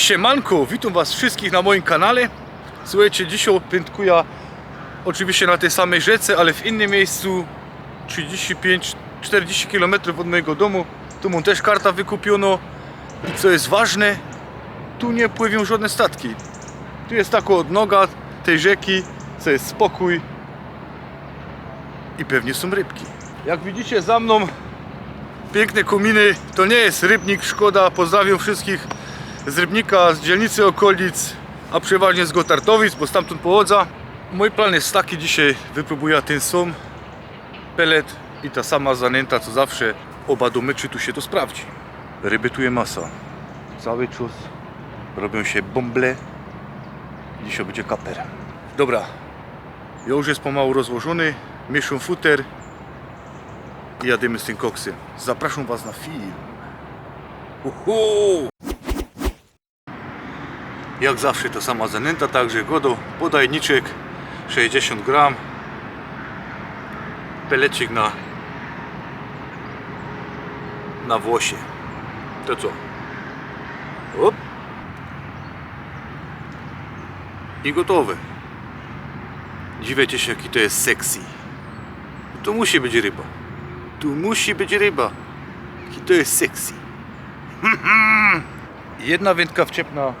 Siemanko, witam was wszystkich na moim kanale. Słuchajcie, dzisiaj pętkuję oczywiście na tej samej rzece, ale w innym miejscu 35-40 km od mojego domu. Tu mam też karta wykupiono i co jest ważne, tu nie pływią żadne statki. Tu jest taka odnoga tej rzeki, co jest spokój i pewnie są rybki. Jak widzicie za mną piękne kominy, to nie jest rybnik, szkoda, pozdrawiam wszystkich z Rybnika, z dzielnicy okolic, a przeważnie z Gotartowic, bo stamtąd pochodza. Mój plan jest taki, dzisiaj wypróbuję ten sam pelet i ta sama zanęta co zawsze. Oba domy, czy tu się to sprawdzi. Ryby tu jest masa. Cały czas robią się bąble. Dzisiaj będzie kaper. Dobra, ja już jest pomału rozłożony, mieszam futer i jadymy z tym koksem. Zapraszam Was na film. Uhu! Jak zawsze to sama zanęta, także godo, podajniczek 60 gram, pelecik na na włosie. To co? Op. I gotowe. Dziwiecie się jaki to jest sexy. Tu musi być ryba. Tu musi być ryba. Jaki to jest sexy. Jedna wędka wciepna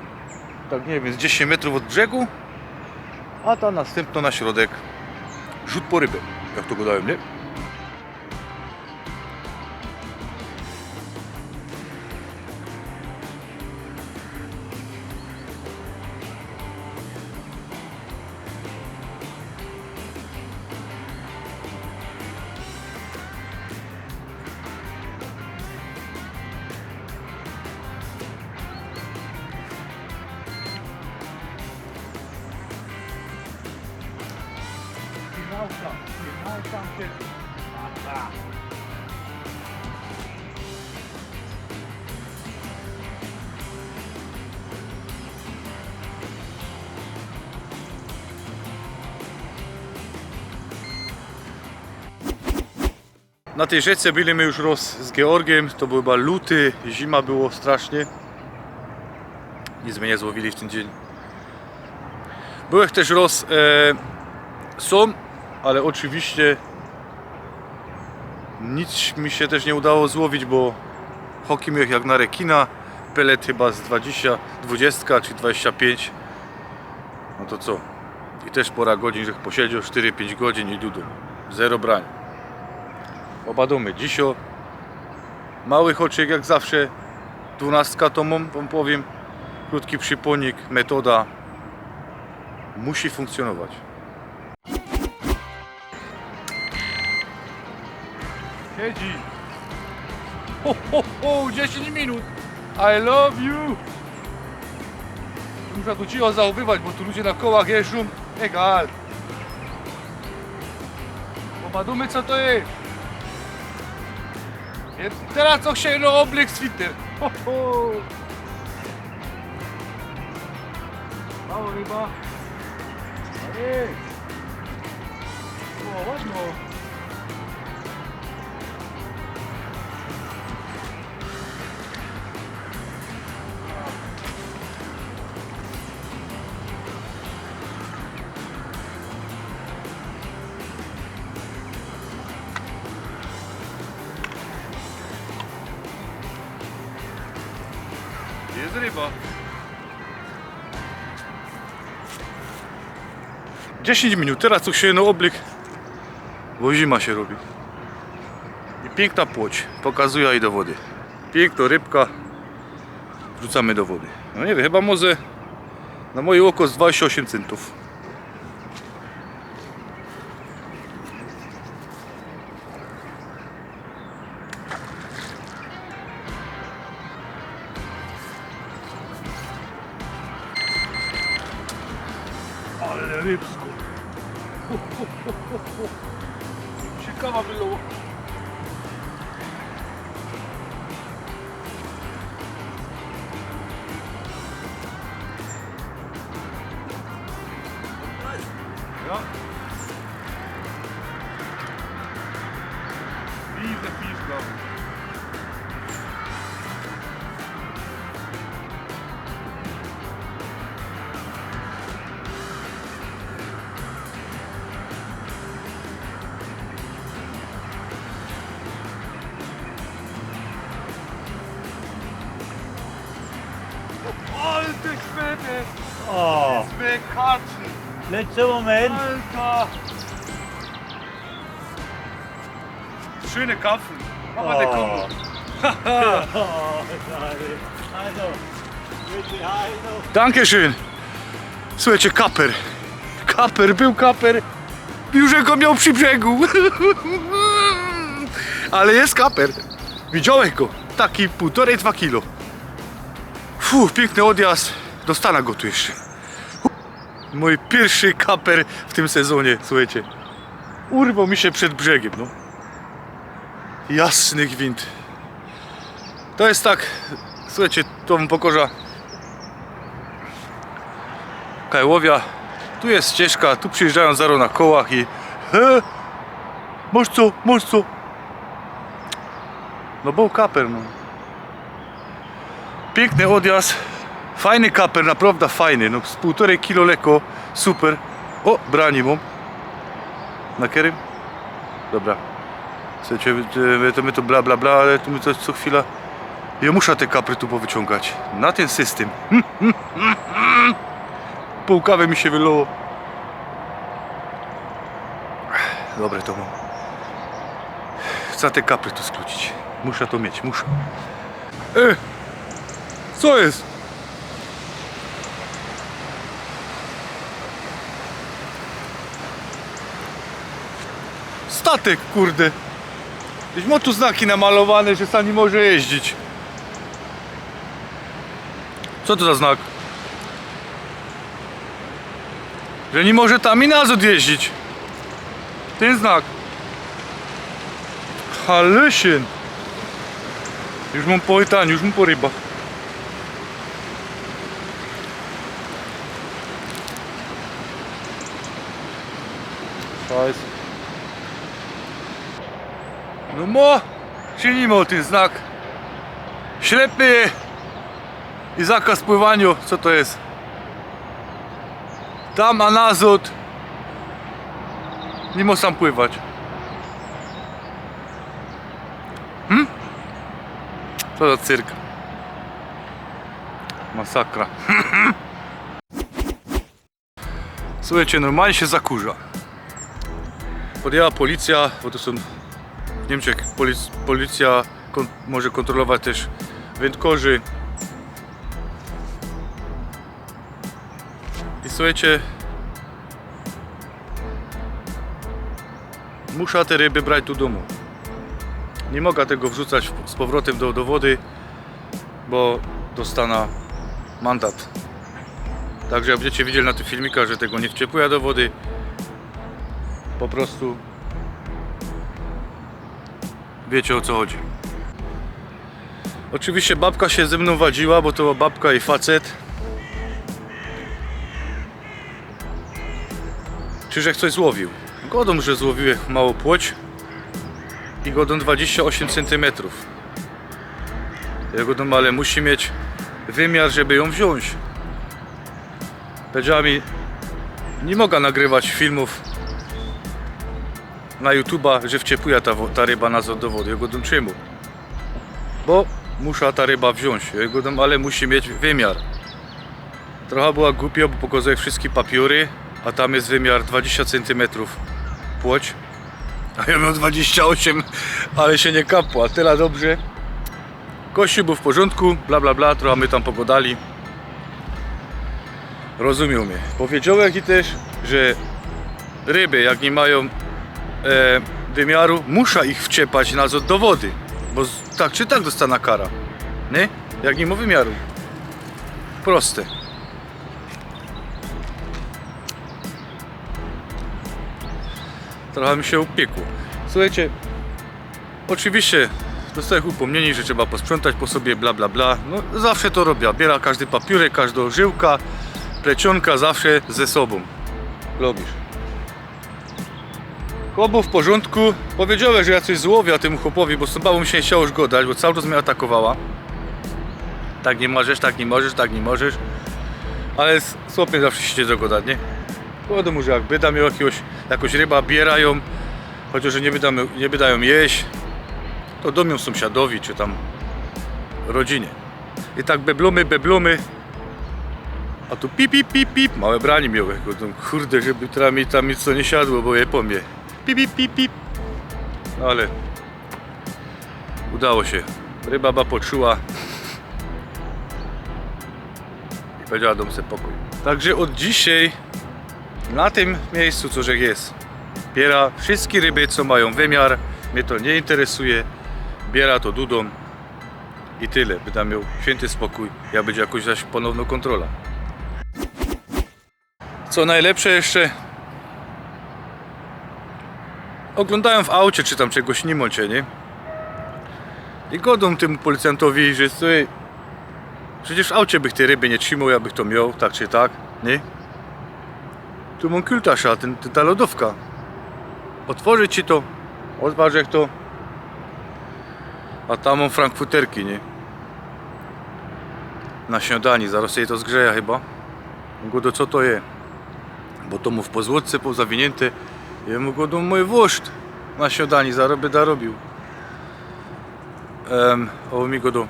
tak nie wiem, z 10 metrów od brzegu, a ta następna na środek. Rzut po rybę, jak to gadają, nie? Na tej rzece byliśmy już roz z Georgiem, to był chyba luty, zima było strasznie. Nic mnie nie złowili w ten dzień. Byłeś też roz e, ale oczywiście nic mi się też nie udało złowić, bo hoki miałem jak na rekina, pelet chyba z 20, 20 czy 25. No to co? I też pora godzin, że posiedział 4-5 godzin i dudu. Zero brań. Oba domy. Dzisio mały hoczyk jak zawsze. 12 to mam, wam powiem. Krótki przyponik, metoda musi funkcjonować. Siedzi. Ho, ho, ho, 10 minut. I love you. Muszę tu cicho zachowywać, bo tu ludzie na kołach jeżdżą. Egal. Popadumy co to jest. Je- Teraz co się no oblik switer. Ho, ho. Mało ryba. Ale. O, ładno. 10 minut, teraz tu się no oblik, bo zima się robi. I piękna płoć, pokazuje i do wody. Piękna rybka, wrzucamy do wody. No nie wiem, chyba może na moje oko z 28 centów. Lecz co moment. Alter! Schöne Kapfen. Aber der. Dankeschön. Słuchajcie, kaper. Kaper, był kaper. Już go miał przy brzegu. Ale jest kaper. Widziałeś go? Taki półtorej, dwa kilo. Fu, piękny odjazd. Dostanę go tu jeszcze. Mój pierwszy kaper w tym sezonie, słuchajcie. Urwał mi się przed brzegiem, no. Jasny gwint. To jest tak, słuchajcie, to wam pokorza Kajłowia. Tu jest ścieżka, tu przyjeżdżają zaro na kołach i he, masz co, masz co. No był kaper, no. Piękny odjazd, fajny kaper, naprawdę fajny, no z półtorej kilo lekko, super. O, brani mam. Na kierym? Dobra. Słuchajcie, to, my to bla bla bla, ale tu my to co chwila. Ja muszę te kapry tu powyciągać. Na ten system. Pół kawy mi się wylało. Dobre to mam. Chcę te kapry tu skrócić. Muszę to mieć, muszę. E! Co jest? Statek, kurde. Gdzieś ma tu znaki namalowane, że sam nie może jeździć. Co to za znak? Że nie może tam i nazad jeździć. Ten znak. Halysien. Już mam po pytaniu, już mam po rybach. Scheiße. No mo, czynimy o ten znak. Ślepy i zakaz pływaniu. Co to jest? Tam a nazad. Nie można pływać. Hmm? Co za cyrk. Masakra. Słuchajcie, normalnie się zakurza. Podjęła policja, bo to są w Niemczech polic, policja kon, może kontrolować też wędkorzy. I słuchajcie, muszę te ryby brać do domu. Nie mogę tego wrzucać z powrotem do, do wody, bo dostanę mandat. Także jak będziecie widzieli na tych filmikach, że tego nie wciepłuję do wody, po prostu wiecie o co chodzi. Oczywiście babka się ze mną wadziła, bo to była babka i facet. Czyżek coś złowił. Godą, że złowiłem małą płoć i godą 28 cm. Ja godą, ale musi mieć wymiar, żeby ją wziąć. Powiedziała mi, nie mogę nagrywać filmów na YouTube'a, że wciepuje ta, ta ryba nazad do wody. Ja go dam czemu? Bo muszę ta ryba wziąć. Ja go dam, ale musi mieć wymiar. Trochę była głupia, bo pokazuje wszystkie papiery, a tam jest wymiar 20 cm płoć. A ja miał 28, ale się nie kapła. Tyle dobrze. Kościół był w porządku, bla bla bla, trochę my tam pogodali. Rozumiał mnie. Powiedziałem i też, że ryby jak nie mają wymiaru, muszę ich wciepać nazad do wody. Bo tak czy tak dostana kara. Nie? Jak nie ma wymiaru. Proste. Trochę mi się upiekło. Słuchajcie, oczywiście dostałem upomnienie, że trzeba posprzątać po sobie, bla bla bla. No zawsze to robię. Biera każdy papierek, każda żyłka, plecionka zawsze ze sobą. Lubisz. Chłop w porządku. Powiedziałem, że ja coś złowię temu chłopowi, bo z mi się nie chciało już go bo cały czas mnie atakowała. Tak nie możesz, tak nie możesz, tak nie możesz. Ale z chłopiem zawsze się do gadać, nie? Wiadomo, że jak byda miał jakiegoś, jakąś ryba, bierają, chociaż nie byda, nie bydają jeść, to domią sąsiadowi, czy tam rodzinie. I tak beblumy, beblumy, A tu pip, pip, pip, pip. Małe branie miały. Kurde, żeby teraz mi tam nic co nie siadło, bo je po mnie. Pip, pip, pip, pip. No ale udało się. Ryba ba poczuła. I powiedziała dom se pokój. Także od dzisiaj na tym miejscu, co że jest, biera wszystkie ryby, co mają wymiar. Mnie to nie interesuje. Biera to dudą i tyle. By tam miał święty spokój, ja będzie jakoś zaś ponowna kontrola. Co najlepsze jeszcze oglądają w aucie, czy tam czegoś nie macie, nie? I godą temu policjantowi, że słuchaj, przecież w aucie bych tej ryby nie trzymał, ja bych to miał, tak czy tak, nie? Tu mam kultasza, ten, ten, ta lodówka. Otworzyć ci to, odważ jak to. A tam mam frankfurterki, nie? Na śniadanie, zaraz jej to zgrzeja chyba. Godo, co to jest? Bo to mu w pozłodce pozawinięte. Mu godo mój wóżd na śniadanie, zarobię da robił. Um, o mi godo.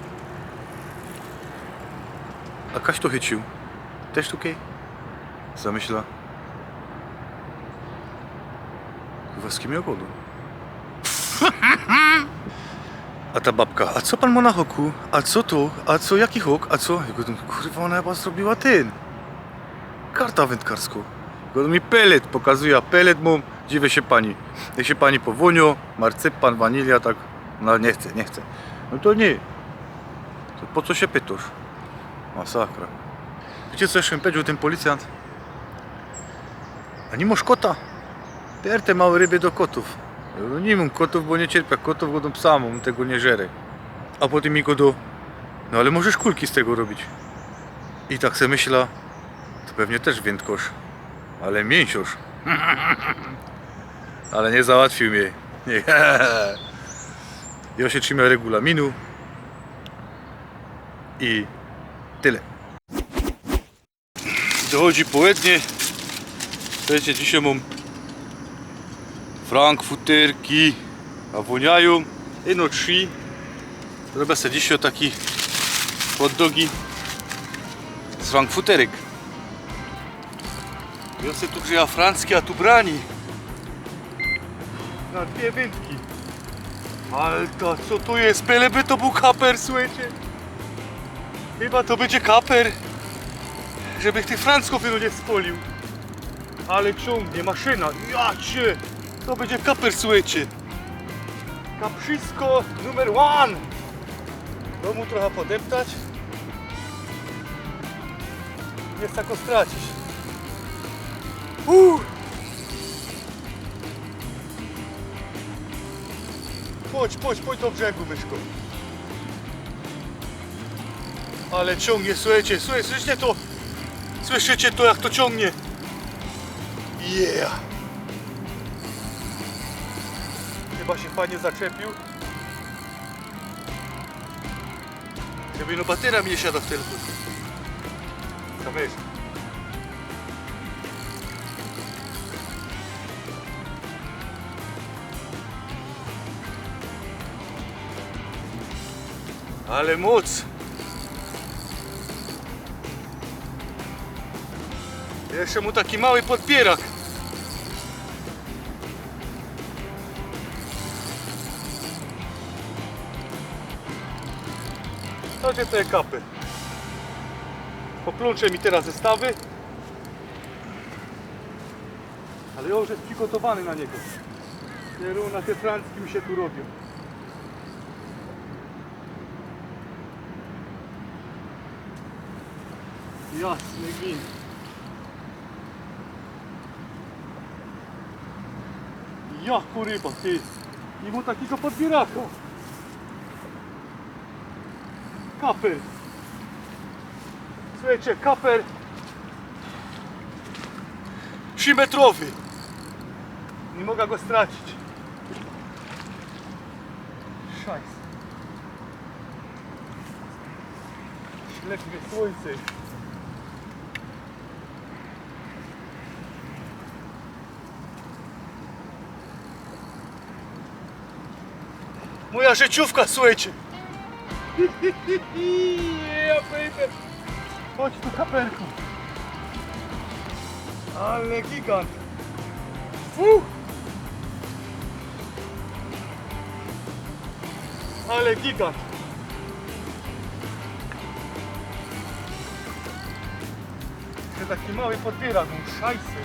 A kaś to chycił? Też tukej? Zamyśla. Kurwa, z kim ja godo? A ta babka, a co pan ma na hoku? A co tu? A co, jaki hok? A co? Ja go kurwa, ona chyba zrobiła ten. Karta wędkarską. Go mi pelet pokazuje, pelet mu, dziwię się pani. Niech się pani powoniu, marcepan, wanilia, tak. No nie chcę, nie chcę. No to nie. To po co się pytasz? Masakra. Wiecie co jeszcze mi powiedział ten policjant? A nie masz kota? Bier te małe ryby do kotów. Mówię, nie mam kotów, bo nie cierpię kotów, godą psa, tego nie żerę. A potem mi go do... No ale możesz kulki z tego robić. I tak se myśla, to pewnie też wędkosz, ale mięsiosz. ale nie załatwił mnie. Nie. Się trzymam regulaminu i tyle. Dochodzi południe. Wiecie, dzisiaj mam frankfurterki, a woniają. Jedno trzy. Robię sobie dzisiaj taki hot dogi z frankfurterek. Ja sobie tu grzeja franckie, a tu brani. Na dwie wędki. Ale to co tu jest? Byleby to był kaper, słuchajcie. Chyba to będzie kaper. Żeby tych Francków nie spolił. Ale ciągnie, maszyna. Ja cię. To będzie kaper, słuchajcie. Kaprzysko numer one. To mu trochę podeptać. Nie go stracić. Uuu. Chodź, chodź, chodź do brzegu, myszko. Ale ciągnie, słuchajcie, słuchajcie, słyszycie to? Słyszycie to, jak to ciągnie? Yeah! Chyba się fajnie zaczepił. Żeby no bateria mi nie siada w telefon. Co Ale moc! Jeszcze mu taki mały podbierak. To gdzie te kapy? Poplączę mi teraz zestawy. Ale ja już jest przygotowany na niego. Nie na te mi się tu robią. Ja, smegin. Ja, ko riba, ti. Ima takega podbiraka. Kaper. Sveče, kaper. Šimetrovi. Ni moga go stračić. Šajs. Lepi ga svojce. Моя жичувка свечі. Я вибір. Точно капельку. Але гігант. Фух. Але гігант. Це такий малий потирак, ну шайси.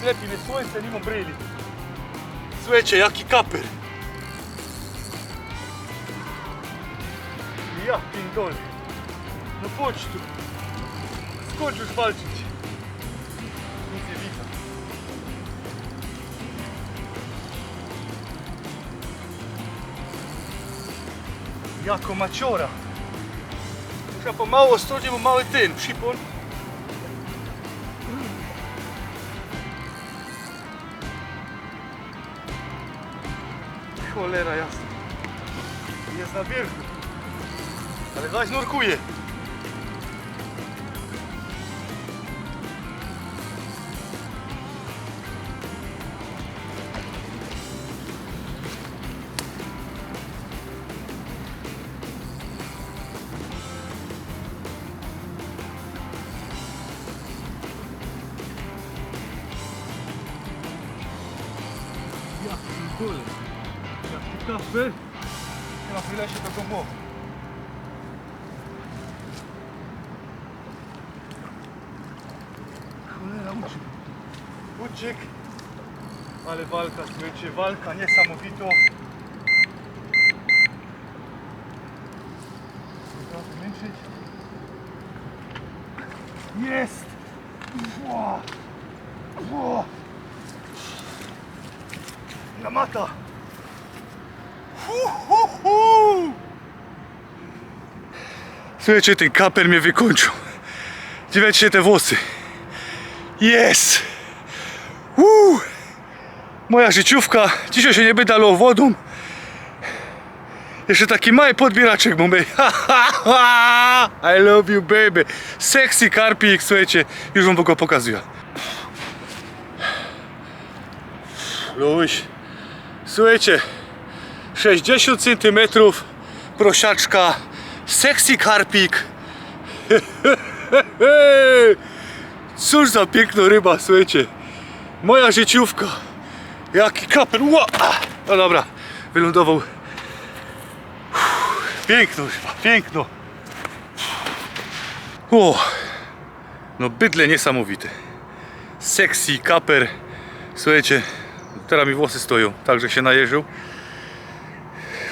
Шлепі не свойся, німо брилі. Słuchajcie, jaki kaper. Ja pindoli. No chodź tu. Skocz już walczyć. Nic nie widzę. Jako maciora. Muszę pomału ostrożnie, bo mały ten, przypon. Cholera jasna. Jest na wierzchu. Ale zaś nurkuje. Ja pierdolę. Kafel? Na chwilę się do domu. Cholera, uciekł. Uciekł. Ale walka, słuchajcie, walka niesamowita. Trzeba zmniejszyć. Jest! Słuchajcie, ten kaper mnie wykończył. Dziewięć te włosy. Jest! Uuu! Moja życiówka. Dzisiaj się nie by dało wodą. Jeszcze taki mały podbieraczek mamy. I love you baby. Sexy karpik, słuchajcie. Już wam go pokazuję. Luś. Słuchajcie. 60 cm prosiaczka. Sexy karpik. Cóż za piękna ryba, słuchajcie. Moja życiówka. Jaki kaper. No dobra, wylądował. Piękno ryba, piękno. O, no bydle niesamowite. Sexy kaper. Słuchajcie, teraz mi włosy stoją, także się najeżył.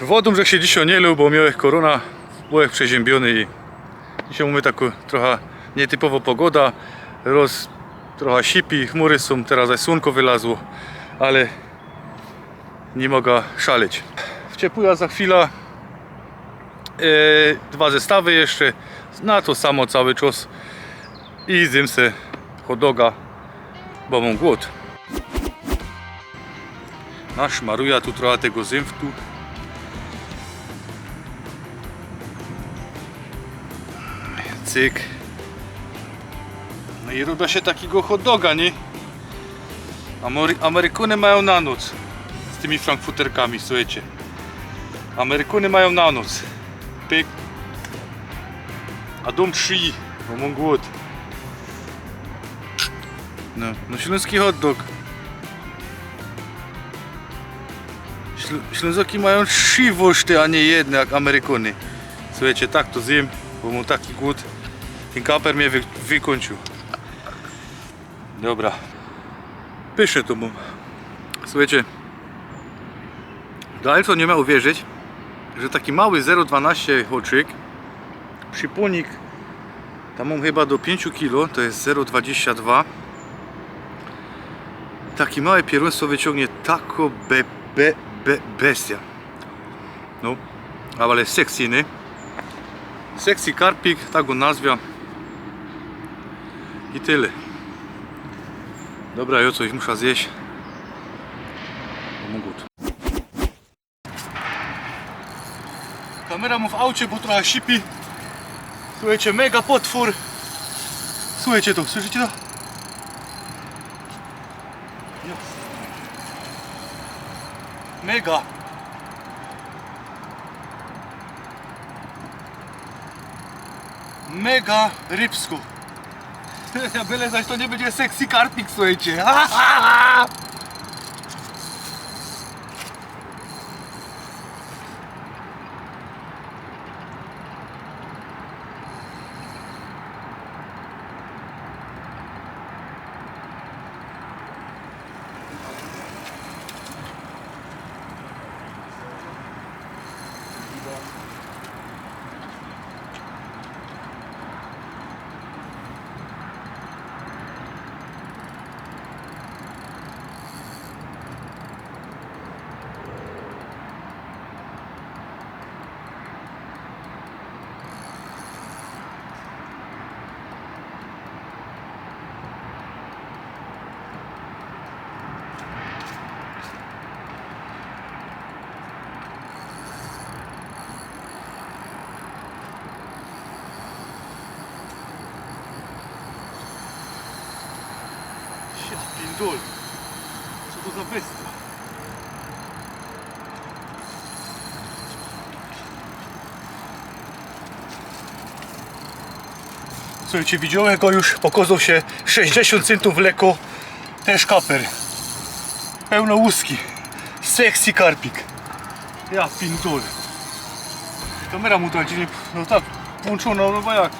Wodą, że się dzisiaj nie lubił, bo miałem korona, byłem przeziębiony i dzisiaj mamy taką trochę nietypowo pogoda, roz, trochę sipi, chmury są, teraz zaś słonko wylazło, ale nie mogę szaleć. W ciepła za chwilę e, dwa zestawy jeszcze, na to samo cały czas i zjem se hot doga, bo mam głód. Naszmaruję tu trochę tego zymftu. Cyk. No i robi się takiego hot doga, nie? Amery Amerykany mają na noc z tymi frankfuterkami, słuchajcie. Amerykany mają na noc. Pyk. A dom 3, bo głód. No, no śląski hot dog. Śl Ślązoki mają trzy woszty, a nie jedne jak Amerykany. Słuchajcie, tak to zjem, bo mam taki głód. Ten kaper mnie wy wykończył. Dobra. Pyszę to mam. Słuchajcie. Dalej nie miał uwierzyć, że taki mały 0,12 hoczyk, przypłonik, tam mam chyba do 5 kg, to jest 0,22 taki małe pierunstwo wyciągnie tako be, be, be, bestia. No, ale sekcyjny. Sexy karpik, tak go nazwia. I tyle. Dobra, ja coś muszę zjeść. Głód. Kamera mu w aucie, bo trochę sipi. Słuchajcie, mega potwór. Słuchajcie to, słyszycie to? Mega. Mega rybsko. Byle zaś to nie będzie sexy karpik, słuchajcie. Ha, ha, ha. Ja pindol. Co to za bestia? Słuchajcie, widziałem go już pokazał się 60 centów leko. Też kaper. Pełno łuski. Sexy karpik. Ja pindol. Kamera mu tak dziwnie, no tak, włączona, no bo jak.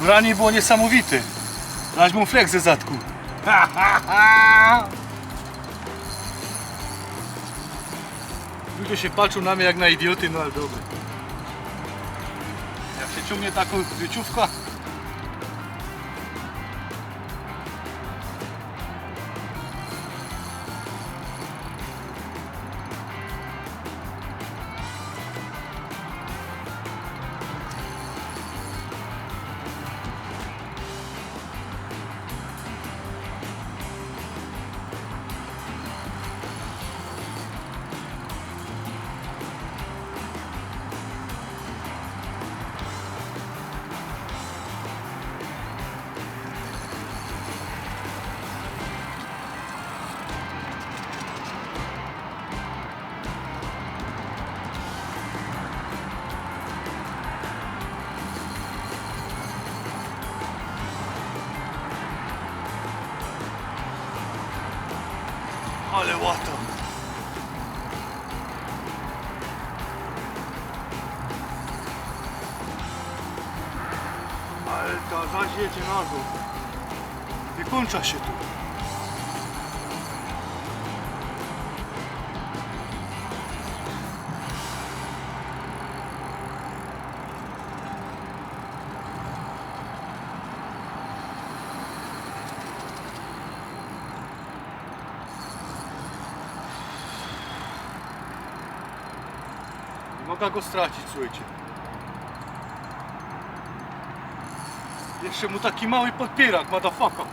Branie było niesamowite. Dać mu flek ze zadku. Ludzie się patrzą na mnie jak na idioty, no ale dobra. Jak się ciągnie taką wieciówka, na dół. Nie kończa się tu. Mogę go stracić, słuchajcie. Jeszcze mu taki mały podpierak, motherfucker.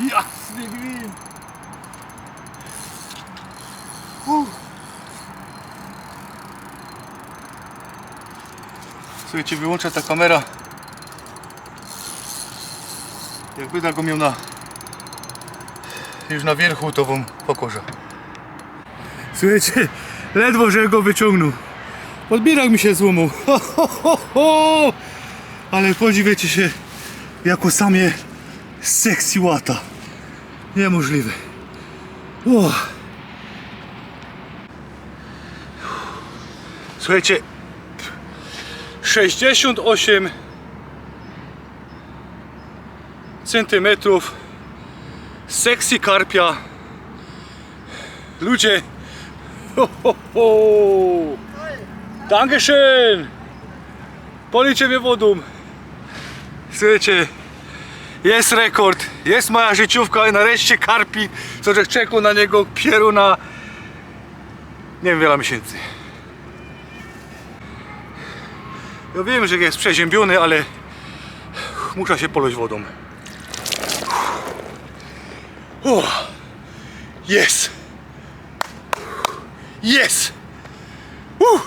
Jasny gwint. Słuchajcie, wyłączę ta kamera. Jakby tak go miał na już na wierchu, to wam pokorza. Słuchajcie, ledwo, że go wyciągnął. Podbierak mi się złomał. Ho, ho, ho, ho. Ale podziwiecie się, jako samie sexy łata. Niemożliwe. O. Słuchajcie, 68 centymetrów sexy karpia ludzie ho, ho, ho. Dankeschön. Policzę mnie wodą. Słuchajcie jest rekord jest moja życiówka i nareszcie karpi co że czekał na niego pieruna nie wiem wiele miesięcy. Ja wiem że jest przeziębiony ale muszę się poluć wodą. O, Yes! Yes! Uh.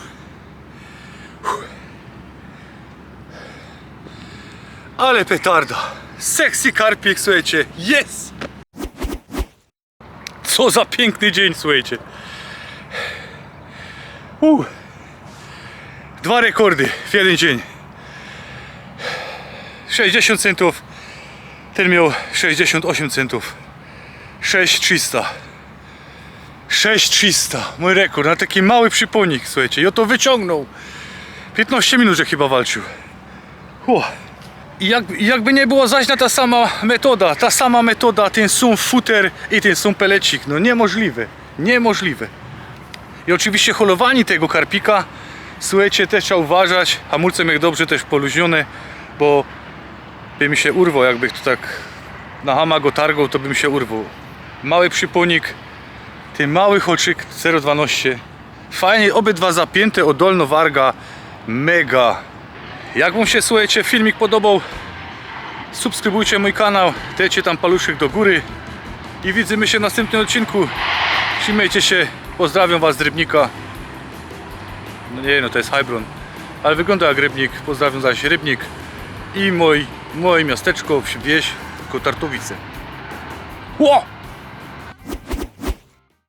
Ale petarda! Sexy karpik, słuchajcie! Yes! Co za piękny dzień, słuchajcie! Uh. Dwa rekordy w jeden dzień. 60 centów. Ten miał 68 centów. 6300. 6300. Mój rekord na taki mały przyponik, słuchajcie. I o to wyciągnął. 15 minut, że chyba walczył. Uff. I jak, jakby nie było zaś na ta sama metoda, ta sama metoda, ten sam futer i ten sam pelecik. No niemożliwe. Niemożliwe. I oczywiście holowanie tego karpika, słuchajcie, też trzeba uważać. Hamulce jak dobrze też poluźnione, bo by mi się urwał, jakbych tu tak na hama go targał, to bym się urwał. Mały przyponik, ten mały hoczyk 0,12. Fajnie, obydwa zapięte, oddolno warga, mega. Jak wam się, słuchajcie, filmik podobał, subskrybujcie mój kanał, dajcie tam paluszek do góry i widzimy się w następnym odcinku. Trzymajcie się, pozdrawiam was z Rybnika. No nie, no to jest Hybron, ale wygląda jak Rybnik, pozdrawiam zaś Rybnik i mój, moje miasteczko, wieś, Kotartowice. Ło!